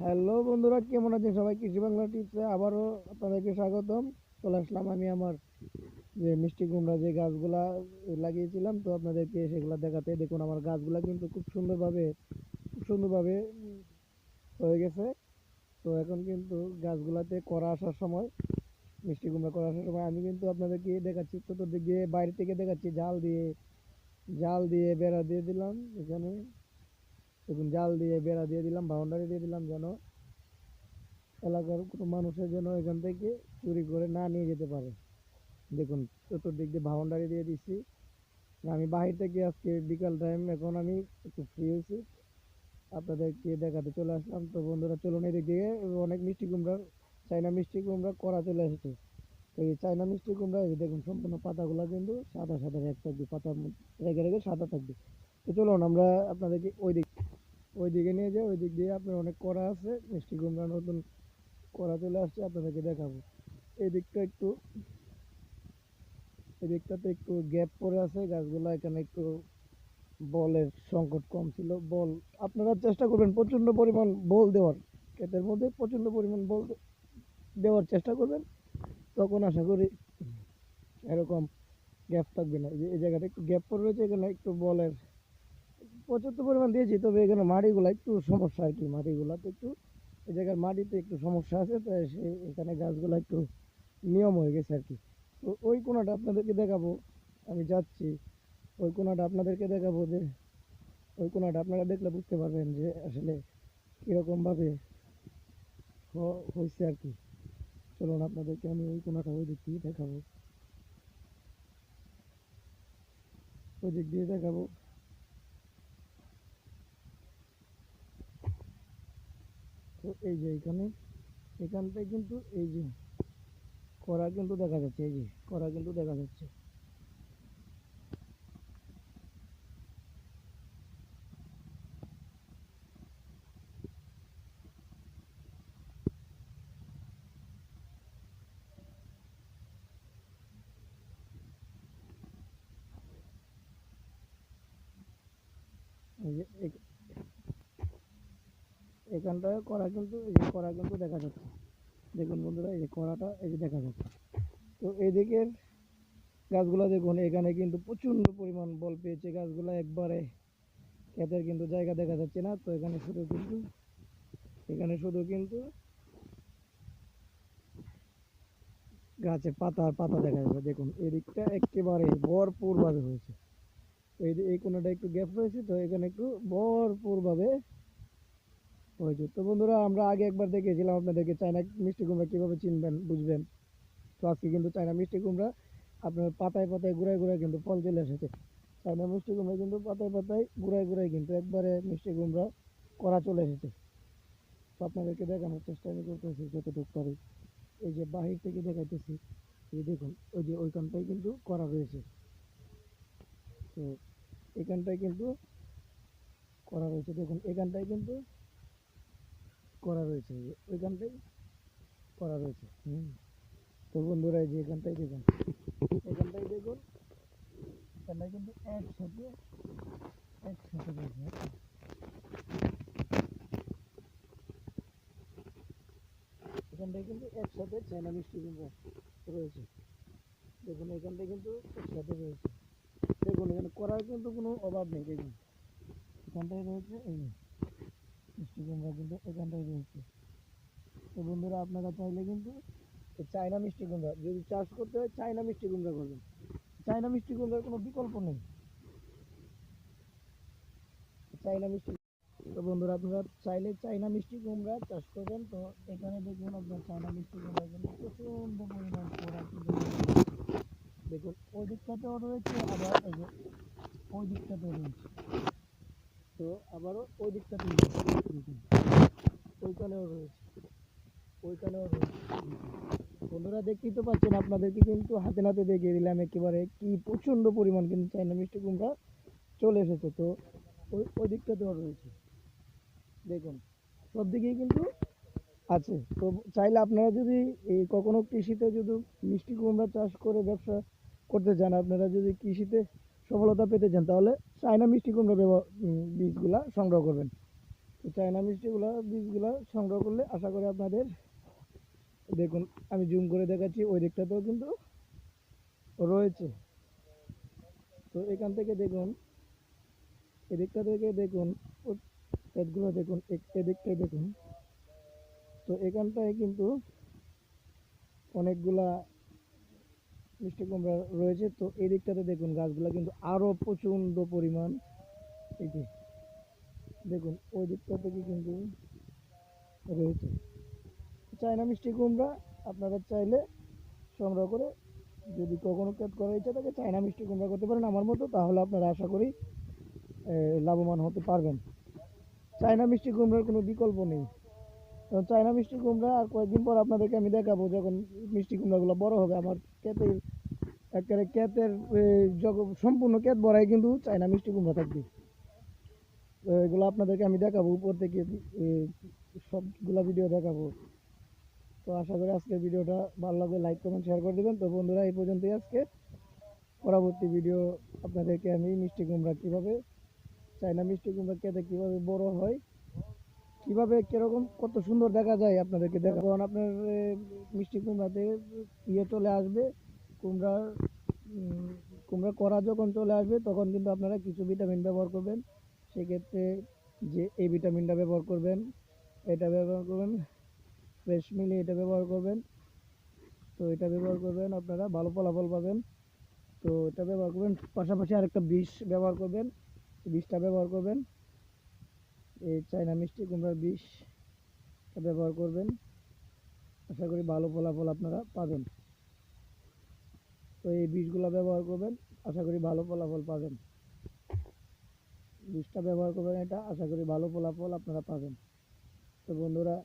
Hello বন্ধুরা, কেমন আছেন সবাই? কৃষি বাংলা টিপসে আবারও আপনাদেরকে স্বাগতম। চলে আসলাম আমি আমার যে মিষ্টি কুমড়া যে গাছগুলা লাগিয়েছিলাম, তো আপনাদেরকে সেগুলা দেখাতে। দেখুন, আমার গাছগুলা কিন্তু খুব সুন্দরভাবে খুব সুন্দরভাবে হয়ে গেছে। তো এখন কিন্তু গাছগুলাতে করা আসার সময়, মিষ্টি কুমড়া করা আসার সময় আমি কিন্তু আপনাদেরকে দেখাচ্ছি, চতুর্দিক দিয়ে বাইরে থেকে দেখাচ্ছি। জাল দিয়ে জাল দিয়ে বেড়া দিয়ে দিলাম এখানে। দেখুন জাল দিয়ে, বেড়া দিয়ে দিলাম, বাউন্ডারি দিয়ে দিলাম যেন এলাকার কোনো মানুষের যেন এখান থেকে চুরি করে না নিয়ে যেতে পারে। দেখুন, চতুর্দিক দিয়ে বাউন্ডারি দিয়ে দিচ্ছি আমি বাহির থেকে আজকে বিকাল টাইম এখন আমি একটু ফ্রি হয়েছি। আপনাদেরকে দেখাতে চলে আসলাম। তো বন্ধুরা, চলুন এদিক দিয়ে, অনেক মিষ্টি কুমড়ার চাইনা মিষ্টি কুমড়া করা চলে এসেছে। তো এই চাইনা মিষ্টি কুমড়া, এই দেখুন, সম্পূর্ণ পাতাগুলো কিন্তু সাদা সাদা রেখ থাকবে মধ্যে রেখে রেখে সাদা থাকবে। তো চলুন আমরা আপনাদেরকে ওই দিক ওই দিকে নিয়ে যাই ওই দিক দিয়ে আপনার অনেক করা আছে, মিষ্টি কুমড়া নতুন করা চলে আসছে, আপনাদেরকে দেখাবো। এই দিকটা একটু এই একটু গ্যাপ পড়ে আছে, গাছগুলো এখানে একটু বলের সংকট কম ছিল, বল, আপনারা চেষ্টা করবেন প্রচণ্ড পরিমাণ বল দেওয়ার, ক্ষেতের মধ্যে প্রচণ্ড পরিমাণ বল দেওয়ার চেষ্টা করবেন, তখন আশা করি এরকম গ্যাপ থাকবে না। এই জায়গাটা একটু গ্যাপ পড়ে রয়েছে, এখানে একটু বলের পর্যাপ্ত পরিমাণ দিয়েছি, তবে এখানে মাটিগুলো একটু সমস্যা আর কি মাটিগুলোতে একটু, এই জায়গার মাটিতে একটু সমস্যা আছে তাই সে, এখানে গাছগুলো একটু নিয়ম হয়ে গেছে আর কি। তো ওই কোনাটা আপনাদেরকে দেখাবো, আমি যাচ্ছি, ওই কোনাটা আপনাদেরকে দেখাবো যে, ওই কোনাটা আপনারা দেখলে বুঝতে পারবেন যে আসলে কীরকমভাবে হয়েছে আর কি। চলুন আপনাদেরকে আমি ওই কোনাটা ওই দিক দিয়ে দেখাবো। ওই দিক দিয়ে দেখাবো। তো এই যে এখানে এখানটায় কিন্তু এই যে করা কিন্তু দেখা যাচ্ছে, এই যে করা কিন্তু দেখা যাচ্ছে। এই যে এখানটায় করা কিন্তু, এই যে করা কিন্তু দেখা যাচ্ছে। দেখুন বন্ধুরা, এই যে করাটা এই যে দেখা যাচ্ছে। তো এই দিকের গাছগুলো দেখুন, এখানে কিন্তু প্রচণ্ড পরিমাণ বল পেয়েছে গাছগুলো একবারে। ক্ষেতের কিন্তু জায়গা দেখা যাচ্ছে না, তো এখানে শুধু কিন্তু, এখানে শুধু কিন্তু গাছে পাতা পাতা দেখা যাচ্ছে। দেখুন, এদিকটা একেবারে ভরপুরভাবে হয়েছে। এই যে- এই কোনোটা একটু গ্যাপ রয়েছে, তো এখানে একটু ভরপুরভাবে হয়েছে। তো বন্ধুরা, আমরা আগে একবার দেখেছিলাম আপনাদেরকে চায়না মিষ্টি কুমড়া কীভাবে চিনবেন, বুঝবেন। তো আজকে কিন্তু চায়না মিষ্টি কুমড়া আপনার পাতায় পাতায় গুড়ায় গুড়ায় কিন্তু ফল চলে এসেছে। চায়না মিষ্টি কুমড়া কিন্তু পাতায় পাতায় গুড়ায় গুড়ায় কিন্তু একবারে মিষ্টি কুমড়া করা চলে এসেছে। তো আপনাদেরকে দেখানোর চেষ্টা আমি করতেছি যতটুকু পারি। এই যে বাহির থেকে দেখাইতেছি, এই দেখুন, ওই যে ওইখানটায় কিন্তু করা রয়েছে। তো এখানটায় কিন্তু করা রয়েছে। দেখুন, এখানটায় কিন্তু করা রয়েছে এই যে ওইখানটাই করা রয়েছে। তো বন্ধুরা, এই যে এখানটাই দেখুন এখানটাই দেখুন। এখানটায় কিন্তু একসাথে একসাথে রয়েছে। এখানটায় কিন্তু একসাথে চায়না মিষ্টি কুমড়া রয়েছে। দেখুন এখানটায় কিন্তু একসাথে রয়েছে। দেখুন, এখানে করার কিন্তু কোনো অভাব নেই, দেখুন। এখানটায় রয়েছে, এই যে মিষ্টি কুমড়া কিন্তু এখানটায় রয়েছে তো বন্ধুরা, আপনারা চাইলে কিন্তু চায়না মিষ্টি কুমড়া, যদি চাষ করতে হয় চায়না মিষ্টি কুমড়া করবেন। চায়না মিষ্টি কুমড়ার কোনো বিকল্প নেই। চায়না মিষ্টি তো বন্ধুরা, আপনারা চাইলে চায়না মিষ্টি কুমড়া চাষ করবেন। তো এখানে দেখুন আপনার চায়না মিষ্টি কুমড়া কিন্তু প্রচণ্ড পরিমাণ। দেখুন, ওই দিকটাতেও রয়েছে, আবার ওই দিকটাতেও রয়েছে। তো আবারও ওই দিকটা ওইখানেও রয়েছে ওইখানেও রয়েছে। বন্ধুরা দেখতেই তো পাচ্ছেন, আপনাদেরকে কিন্তু হাতে নাতে দেখিয়ে দিলাম একেবারে কি প্রচণ্ড পরিমাণ কিন্তু চাইনা মিষ্টি কুমড়া চলে এসেছে। তো ওই ওই দিকটাতেও রয়েছে। দেখুন, সব দিকেই কিন্তু আছে। তো চাইলে আপনারা যদি এই কখনো কৃষিতে যদি মিষ্টি কুমড়া চাষ করে ব্যবসা করতে চান, আপনারা যদি কৃষিতে সফলতা পেতে চান, তাহলে চায়না মিষ্টি কুমড়া বীজগুলা সংগ্রহ করবেন। তো চায়না মিষ্টিগুলা, বীজগুলা সংগ্রহ করলে আশা করি আপনাদের, দেখুন, আমি জুম করে দেখাচ্ছি, ওই দিকটাতেও কিন্তু রয়েছে। তো এখান থেকে দেখুন, এদিকটা থেকে দেখুন ক্ষেতগুলো দেখুন এদিকটায় দেখুন। তো এখানটায় কিন্তু অনেকগুলা মিষ্টি কুমড়া রয়েছে। তো এই দিকটাতে দেখুন, গাছগুলা কিন্তু আরও প্রচণ্ড পরিমাণ এই যে দেখুন ওই দিকটা থেকে কিন্তু রয়েছে। চায়না মিষ্টি কুমড়া আপনারা চাইলে সংগ্রহ করে যদি কখনো ক্ষেত করার ইচ্ছা থাকে, চায়না মিষ্টি কুমড়া করতে পারেন আমার মতো, তাহলে আপনারা আশা করি লাভবান হতে পারবেন। চায়না মিষ্টি কুমড়ার কোনো বিকল্প নেই। কারণ চায়না মিষ্টি কুমড়া, আর কয়েকদিন পর আপনাদেরকে আমি দেখাবো যখন মিষ্টি কুমড়াগুলো বড় হবে। আমার ক্ষেতের, একেবারে ক্ষেতের সম্পূর্ণ ক্ষেত ভরাই কিন্তু চায়না মিষ্টি কুমড়া থাকবে। তো এগুলো আপনাদেরকে আমি দেখাবো, উপর থেকে সবগুলা ভিডিও দেখাবো। তো আশা করি আজকের ভিডিওটা ভালো লাগলে লাইক কমেন্ট শেয়ার করে দেবেন। তো বন্ধুরা, এই পর্যন্তই আজকে। পরবর্তী ভিডিও আপনাদেরকে আমি মিষ্টি কুমড়া কীভাবে, চায়না মিষ্টি কুমড়া খেতে কীভাবে বড় হয় কীভাবে, কীরকম, কত সুন্দর দেখা যায় আপনাদেরকে দেখাবো কারণ আপনার মিষ্টি কুমড়াতে ইয়ে চলে আসবে কুমড়ার কুমড়া করা যখন চলে আসবে, তখন কিন্তু আপনারা কিছু ভিটামিন ব্যবহার করবেন। সেক্ষেত্রে যে এই ভিটামিনটা ব্যবহার করবেন, এটা ব্যবহার করবেন ফ্রেশ মিলে এটা ব্যবহার করবেন। তো এটা ব্যবহার করবেন, আপনারা ভালো ফলাফল পাবেন। তো এটা ব্যবহার করবেন, পাশাপাশি আরেকটা বিষ ব্যবহার করবেন, বিষটা ব্যবহার করবেন। এই চায়না মিষ্টি কুমড়ার বিষ ব্যবহার করবেন। আশা করি ভালো ফলাফল আপনারা পাবেন। তো এই বীজগুলো ব্যবহার করবেন, আশা করি ভালো ফলাফল পাবেন। বীজটা ব্যবহার করবেন এটা, আশা করি ভালো ফলাফল আপনারা পাবেন। তো বন্ধুরা